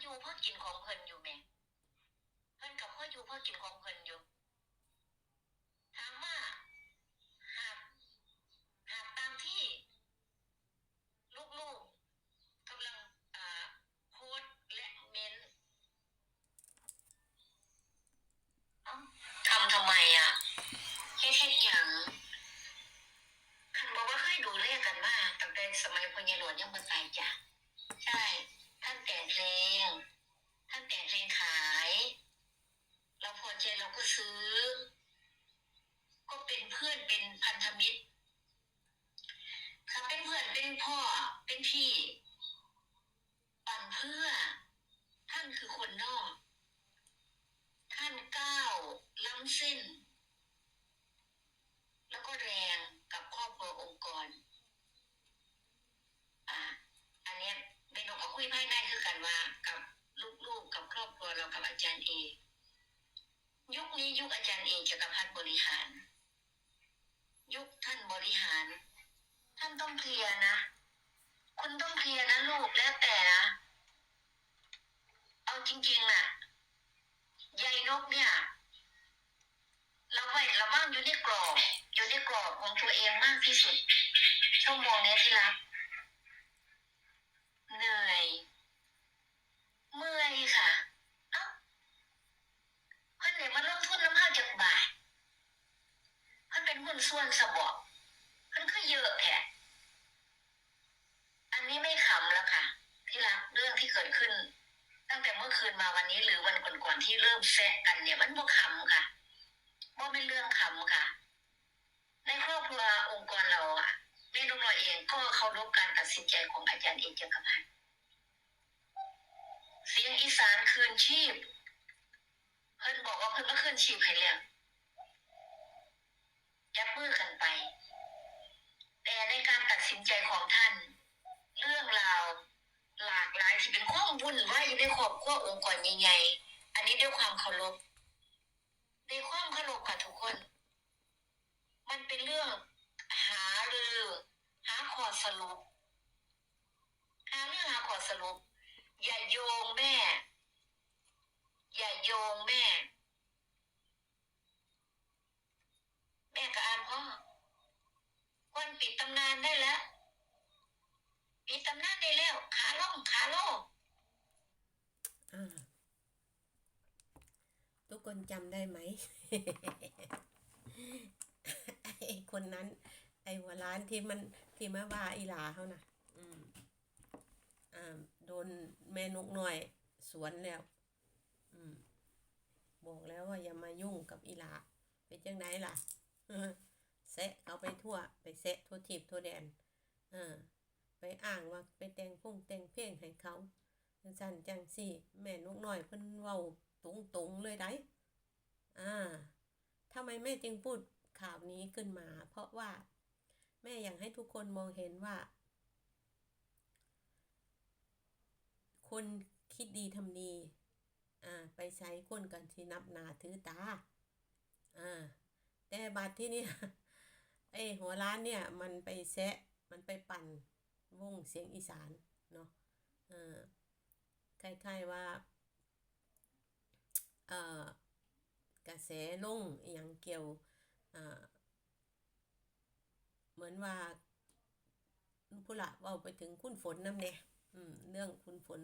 อยู่พ่อกินของเพิ่นอยู่แหม่เพิ่นกับพ่ออยู่พ่อกินของเพิ่นอยู่ ถามว่าหากหากตามที่ ลูกๆกำลังอ่าโพสต์และเม้นต์เอ้าทำทำไมอะเฮ็ดเฮ็ดหยังคันบอกว่าเคยดูแลกันมาตั้งแต่สมัยพญหลวงยังบ่ตายจ้ะใช่ ท่านแต่งเพลง ท่านแต่งเพลงขาย เราพอใจเราก็ซื้อ ก็เป็นเพื่อนเป็นพันธมิตรถ้า เป็นพ่อเป็นพี่ปั่นเพื่อ ท่านคือคนนอก ท่านก้าวล้ำเส้น แล้วก็แรงกับครอบครัวองค์กร อ่าอันเนี้ยเมนูกับคุยภายในคือกันว่ากับลูกๆกับครอบครัวเรากับอาจารย์เอยุคนี้ยุคอาจารย์เอจักรพัฒน์บริหาร ยุคท่านบริหาร ท่านต้องเคลียร์นะ คุณต้องเคลียร์นะลูกแล้วแต่นะเอาจริงๆน่ะยายนกเนี่ยเราไว้ระว่างอยู่ในกรอบอยู่ในกรอบของตัวเองมากที่สุด ชั่วโมงนี้ที่รักเหนื่อย เมื่อยค่ะเอ้าเพิ่นเนี่ยมาลงทุนน้ำข้าจากบ่าทเพิ่นเป็นหุ้นส่วนสะบอกเพิ่นคือเยอะแท้ อันนี้ไม่ขำแล้วค่ะ ที่รักเรื่องที่เกิดขึ้น ตั้งแต่เมื่อคืนมาวันนี้หรือวันก่อนๆที่เริ่มแซะกันเนี่ยมันบ่ขำค่ะบ่เป็นเรื่องขำค่ะ ในครอบครัวองค์กรเราอะแม่นกน้อยเองก็เคารพการตัดสินใจของอาจารย์เอกจักรพันธ์เสียงอีสานคืนชีพ เพิ่นบอกว่าเพิ่นก็ขึ้นชีพให้แล้วจับมือกันไป แต่ในการตัดสินใจของท่าน เรื่องราวหลากหลายที่เป็นข้อวุ่นวายอยู่ในครอบครัวองค์กรใหญ่ๆอันนี้ด้วยความเคารพด้วยความเคารพค่ะทุกคน มันเป็นเรื่องหารือหาข้อสรุปหาเรื่องหาข้อสรุป อย่าโยงแม่ อย่าโยงแม่ แม่ก็อ่านพ่อควรปิดตำนานได้แล้ว ปิดตำนานได้แล้วขาล่องขาโลทุกคนจำได้ไหม ไอ้คนนั้น ไอ้หัวร้านที่มันที่มาว่าอีหลาเขานะอืมอ่าโดนแม่นกหน่อย สวนแล้ว อืม บอกแล้วว่าอย่ามายุ่งกับอีหลาเป็นจังไดล่ะเซะเขาไปทั่ว ไปเซะทั่วทิพทั่วแดน เออ ไปอ้างว่าไปแต่งพุ่งแต่งเพลงให้เขาจังสั่นจังสิแม่นกหน้อยเพิ่นเว้าตรงๆเลยได้อ่าทำไมแม่จึงพูดข่าวนี้ขึ้นมา เพราะว่า แม่อยากให้ทุกคนมองเห็นว่า คนคิดดีทำดีอ่า ไปใช้คนกันที่นับหนาถือตาอ่าแต่บัดที่นี่ไอ้หัวร้านเนี่ย มันไปแซะ มันไปปั่น วงเสียงอีสานเนาะเออคล้ายๆว่าเอ่อกระแสลงอย่างเกี่ยวอ่าเหมือนว่าผู้ละว่าไปถึงคุณฝนน้ำเนี่ยอืมเรื่องคุณฝน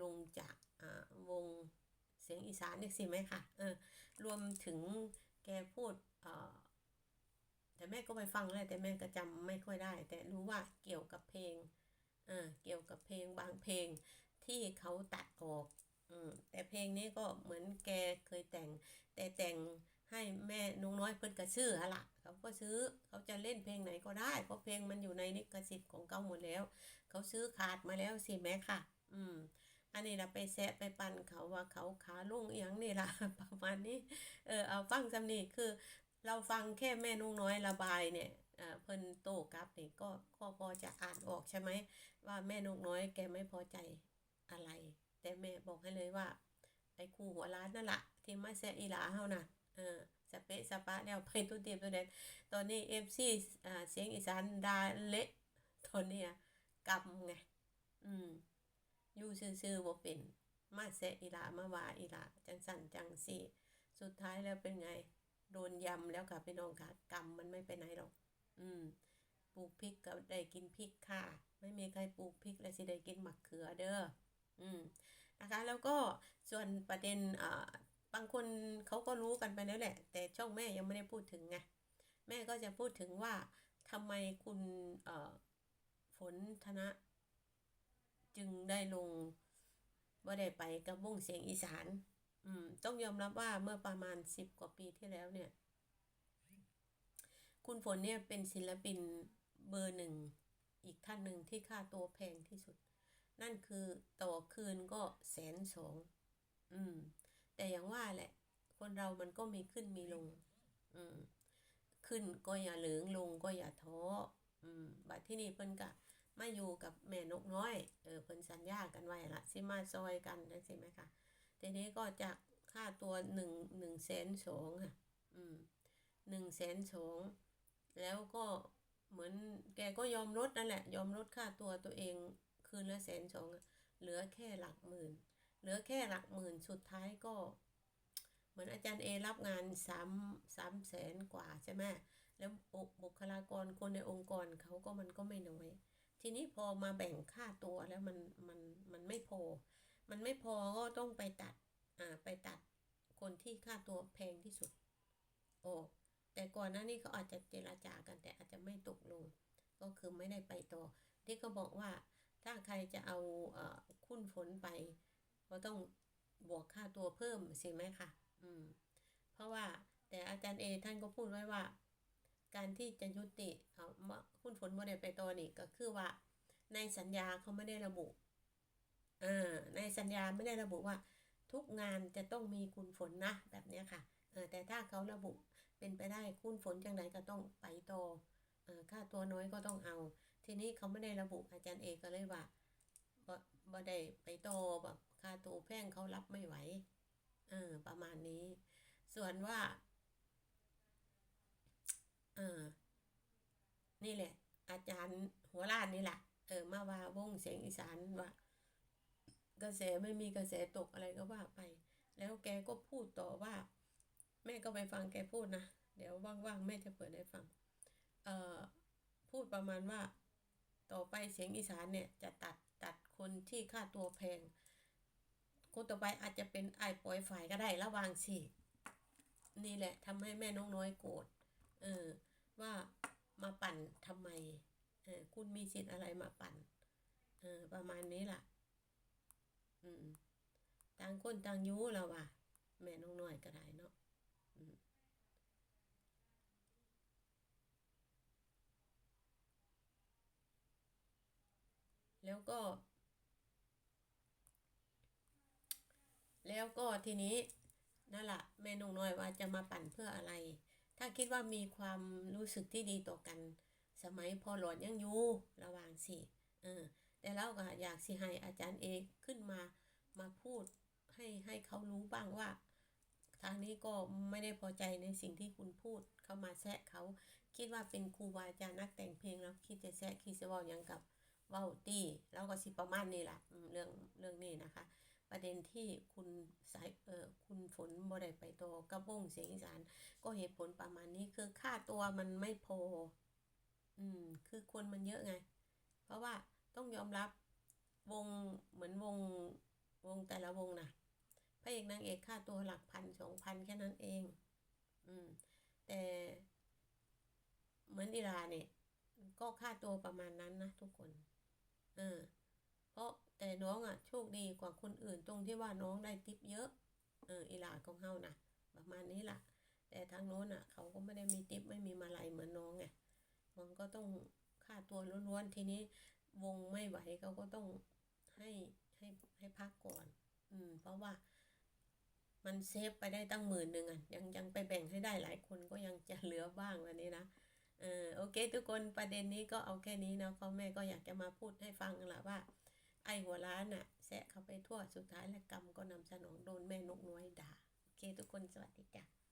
ลงจากอ่าวงเสียงอีสานนี่สิไหมค่ะเออรวมถึงแกพูดเอ่อแต่แม่ก็ไปฟังแล้วแต่แม่ก็จำไม่ค่อยได้ แต่รู้ว่าเกี่ยวกับเพลง เออเกี่ยวกับเพลงบางเพลงที่เขาตัดออกอืมแต่เพลงนี้ก็เหมือนแกเคยแต่ง แต่แต่งให้แม่นุงน้อยเพิ่นก็ซื้อหะละเขาก็ซื้อเขาจะเล่นเพลงไหนก็ได้เพราะเพลงมันอยู่ในลิขสิทธิ์ของเขาหมดแล้ว เขาซื้อขาดมาแล้วสิแม่ค่ะ อืม อันนี้เราไปแซะไปปั่นเขาว่าเขาขาลุ่งเอียงนี่ล่ะประมาณนี้ เออเอาฟังจำนี่คือ เราฟังแค่แม่นุงน้อยระบายเนี่ย เออเพิ่นโต้กลับนี่ก็ก็พอจะอ่านออกใช่ไหมว่าแม่นกน้อยแกไม่พอใจอะไร แต่แม่บอกให้เลยว่าไอ้ครูหัวร้านนั่นแหละที่มาแซะอีหลาเฮานะเออสเปะสปะแล้วไปตุ้เตียมตัวแดนตอนนี้เอฟซีอ่าเสียงอีสานดาเละตอนนี้กำไงอืมอยู่ซื่อๆบ่เป็นมาแซะอีหลามาว่าอีหลาจังสั่นจังสิสุดท้ายแล้วเป็นไง โดนยำแล้วค่ะพี่น้องค่ะกรรมมันไม่ไปไหนหรอก อืมปลูกพริกก็ได้กินพริกค่ะ ไม่มีใครปลูกพริกแล้วสิได้กินมะเขือเด้ออืมนะคะแล้วก็ส่วนประเด็นอ่าบางคนเขาก็รู้กันไปแล้วแหละ แต่ช่องแม่ยังไม่ได้พูดถึงไงแม่ก็จะพูดถึงว่าทำไมคุณเอ่อฝนธนะ จึงได้ลงว่าได้ไปกับวงเสียงอีสาน อืม ต้องยอมรับว่าเมื่อประมาณสิบกว่าปีที่แล้วเนี่ย คุณฝนเนี่ยเป็นศิลปินเบอร์หนึ่งอีกท่านหนึ่งที่ค่าตัวแพงที่สุด นั่นคือต่อคืนก็แสนสองอืม แต่อย่างว่าแหละ คนเรามันก็มีขึ้นมีลง อืม ขึ้นก็อย่าเหลืองลงก็อย่าท้ออืมบัดที่นี่เพิ่นกะมาอยู่กับแม่นกน้อย เออเพิ่นสัญญากันไว้ละสิมาซอยกันได้สิไหมคะทีนี้ก็จากค่าตัวหนึ่งหนึ่งแสนสองค่ะ อืมหนึ่งแสนสอง แล้วก็เหมือนแกก็ยอมลดนั่นแหละ ยอมลดค่าตัวตัวเองคืนละแสนสองเหลือแค่หลักหมื่น เหลือแค่หลักหมื่นสุดท้ายก็ เหมือนอาจารย์เอรับงานสามสามแสนกว่าใช่ไหมแล้วบุคลากรคนในองค์กรเขาก็มันก็ไม่น้อย ทีนี้พอมาแบ่งค่าตัวแล้วมันมันมันไม่พอ มันไม่พอก็ต้องไปตัดอ่าไปตัดคนที่ค่าตัวแพงที่สุดโอ้ แต่ก่อนหน้านี้เขาอาจจะเจราจากัน แต่อาจจะไม่ตกลง ก็คือไม่ได้ไปต่อ ที่เขาบอกว่าถ้าใครจะเอาเอคุณฝนไปก็ต้องบวกค่าตัวเพิ่มใช่ไหมคะอืม เพราะว่าแต่อาจารย์เอท่านก็พูดไว้ว่า การที่จะยุติเอาคุณฝนโมเดลไปต่อนี่ก็คือว่า ในสัญญาเขาไม่ได้ระบุอ่าในสัญญาไม่ได้ระบุว่า ทุกงานจะต้องมีคุณฝนนะแบบเนี้ยค่ะเออแต่ถ้าเขาระบุ เป็นไปได้คุณฝนจังไหนก็ต้องไปต่อค่าตัวน้อยก็ต้องเอา ทีนี้เขาไม่ได้ระบุอาจารย์เอกก็เลยว่าบ่บได้ไปต่อแบบค่าตัวแพงเขารับไม่ไหวเออประมาณนี้ ส่วนว่าเออนี่แหละ อาจารย์หัวล้านนี่แหละเออมาว่าวงเสียงอีสานว่ากระแสไม่มีกระแสตกอะไรก็ว่าไป แล้วแกก็พูดต่อว่า แม่ก็ไปฟังแกพูดนะ เดี๋ยวว่างๆ แม่จะเปิดให้ฟัง เอ่อ พูดประมาณว่า ต่อไปเสียงอีสานเนี่ยจะตัดตัดคนที่ค่าตัวแพง คนต่อไปอาจจะเป็นไอ้ปล่อยฝ่ายก็ได้ระวังสิ นี่แหละทำให้แม่น้องน้อยโกรธ เออ ว่ามาปั่นทำไม เออ คุณมีสิทธิ์อะไรมาปั่น เออ ประมาณนี้ล่ะ อืม ต่างคนต่างยู้แล้วว่ะ แม่น้องน้อยก็ได้เนาะ แล้วก็ แล้วก็ทีนี้นั่นแหละแม่นงน้อยว่าจะมาปั่นเพื่ออะไร ถ้าคิดว่ามีความรู้สึกที่ดีต่อกัน สมัยพอหลอดยังอยู่ระว่างสิเออแต่เราก็อยากสิให้อาจารย์เอกขึ้นมามาพูดให้ให้เขารู้บ้างว่าางนี้ก็ไม่ได้พอใจในสิ่งที่คุณพูดเข้ามาแซะเขาคิดว่าเป็นครูบาอาจารย์นักแต่งเพลงแล้วคิดจะแซะคิดจะว่าหยังกับเว้าตี้แล้วก็สิประมาณนี้แหละเรื่องเรื่องนี้นะคะ ประเด็นที่คุณสายเออคุณฝนบ่ได้ไปต่อกับงเสียงอีสานก็เหตุผลประมาณนี้คือค่าตัวมันไม่พออืมคือคนมันเยอะไง เพราะว่าต้องยอมรับวงเหมือนวงวงแต่ละวงนะ ระเอกนางเอกค่าตัวหลักพันสองพันแค่นั้นเอง อืม แต่เหมือนอีราเนี่ย ก็ค่าตัวประมาณนั้นนะทุกคน เออ เพราะแต่น้องอะ โชคดีกว่าคนอื่นตรงที่ว่าน้องได้ทิปเยอะ เอออีหลาของเฮานะประมาณนี้ล่ะ แต่ทางโน้นอะ เขาก็ไม่ได้มีทิปไม่มีมาลัยเหมือนน้องไงมันก็ต้องค่าตัวล้วนๆทีนี้วงไม่ไหวเขาก็ต้องให้ให้ให้พักก่อน อืม เพราะว่า มันเซฟไปได้ตั้งหมื่นหนึ่งอะยังยังไปแบ่งให้ได้หลายคนก็ยังจะเหลือบ้างวันนี้นะเออโอเค ทุกคนประเด็นนี้ก็เอาแค่นี้นะพ่อแม่ก็อยากจะมาพูดให้ฟังแหละว่า ไอ้หัวล้านอะแซะเขาไปทั่วสุดท้ายและกรรมก็นำสนองโดนแม่นกน้อยด่าโอเค ทุกคนสวัสดีจ้ะ